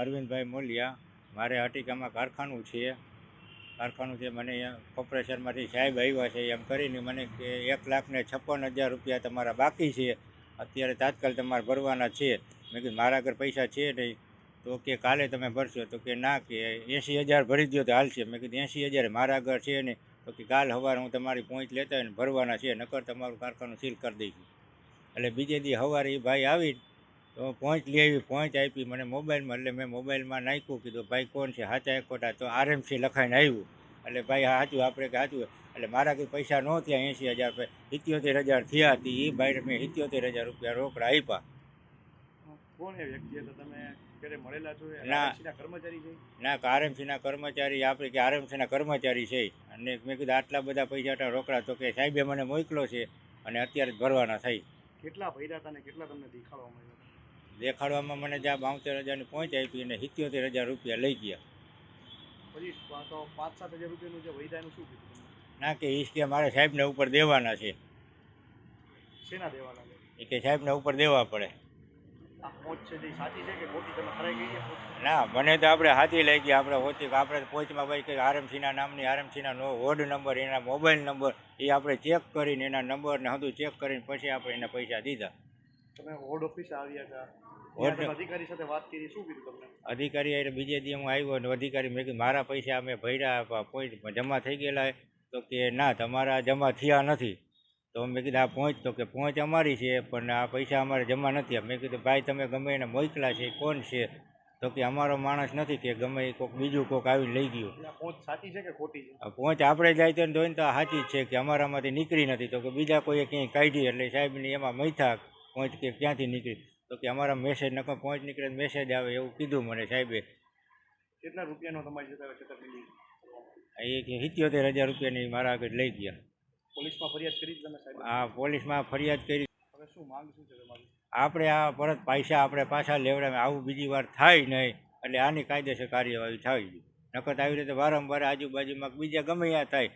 અરવિંદભાઈ મોલિયા, મારે અટિકામાં કારખાનું છે. કારખાનું છે, મને અહીંયા કોર્પોરેશનમાંથી સાહેબ આવ્યા છે, એમ કરીને મને કે એક લાખ ને છપ્પન હજાર રૂપિયા તમારા બાકી છે. અત્યારે તાત્કાલ તમારે ભરવાના છે. મેં કીધું, મારા આગળ પૈસા છે નહીં. તો કે, કાલે તમે ભરશો. તો કે, ના, કે એંસી હજાર ભરી દો તો હાલશે. મેં કીધું એંસી હજાર મારા આગળ છે નહીં. તો કે, કાલ સવારે હું તમારી પોઈન્ટ લેતા ને ભરવાના છે, નકર તમારું કારખાનું સીલ કરી દઈશું. એટલે બીજે દી સવારે એ ભાઈ આવી તો પોઈન્ટ લઈ આવી પોઈન્ટ આપી મને મોબાઈલમાં એટલે મેં મોબાઈલમાં નાખ્યું કીધું ભાઈ કોણ છે? સાચા એકોટા તો આરએમસી લખાઈને આવ્યું. એટલે ભાઈ હા સાચું આપણે કે સાચું. એટલે મારા કંઈ પૈસા ન થયા એંસી હજાર સિત્યોતેર હજાર થયા હતી એ ભાઈને મેં સિત્યોતેર હજાર રૂપિયા રોકડા આપ્યા. ના. કર્મચારી આરએમસીના આપણે કે આરએમસીના કર્મચારી છે. અને મેં કીધું આટલા બધા પૈસા રોકડા. તો કે સાહેબે મને મોકલો છે. અને અત્યારે જ ભરવાના થઈ. કેટલા ભર્યા હતા ને કેટલા તમને દેખાડવામાં આવ્યા દેખાડવામાં મને જ્યાં બાવતેર હજારની પહોંચ આપી અને સિત્યોતેર હજાર રૂપિયા લઈ ગયા. પછી તો પાંચ સાત હજાર રૂપિયાનું જે વૈદાનું શું કીધું ના કે એ કે મારે સાહેબને ઉપર દેવાના છે. શેના દેવાના એ કે સાહેબને ઉપર દેવા પડે? ના મને તો આપણે હાથી લઈ ગયા આપણે હોતી આપણે પહોંચમાં ભાઈ કે આરએમસીના નામની આરએમસીના નો વોર્ડ નંબર એના મોબાઈલ નંબર એ આપણે ચેક કરીને એના નંબરને હતું ચેક કરીને પછી આપણે એને પૈસા દીધા. તમે વોર્ડ ઓફિસે આવ્યા હતા અધિકારી સાથે વાત કરી શું કીધું તમને? અધિકારી એટલે બીજે દી હું આવ્યો અને અધિકારી મેં કીધું મારા પૈસા અમે ભર્યા પોઈન્ટ જમા થઈ ગયેલા તો કે ના તમારા જમા થયા નથી. તો મેં કીધું આ પહોંચ તો કે પહોંચ અમારી છે પણ આ પૈસા અમારે જમા નથી. મેં કીધું ભાઈ તમે ગમે એને મોકલા છે કોણ છે? તો કે અમારો માણસ નથી કે ગમે એ કોઈક બીજું કોઈક આવી લઈ ગયું. પહોંચ સાચી છે કે ખોટી છે? પહોંચ આપણે જાય તો જોઈને તો સાચી જ છે કે અમારામાંથી નીકળી નથી. તો કે બીજા કોઈએ ક્યાંય કાઢી એટલે સાહેબની એમાં મૈથા પહોંચ કે ક્યાંથી નીકળી? તો કે અમારા મેસેજ નકો પહોંચ નીકળે મેસેજ આવે એવું કીધું મને સાહેબે. કેટલા રૂપિયાનો તમારી સાથે છેતરપિંડી એ સિત્યોતેર હજાર રૂપિયાની મારા આગળ લઈ ગયા. પોલીસમાં ફરિયાદ કરી તમે સાહેબ? હા પોલીસમાં ફરિયાદ કરી. હવે શું માંગ શું છે તમારી? આપણે આ પરત પૈસા આપણે પાછા લેવડાવે આવું બીજી વાર થાય નહીં એટલે આની કાયદેસર કાર્યવાહી થાય નકર આવી રીતે વારંવાર આજુબાજુમાં બીજા ગમે ત્યાં થાય.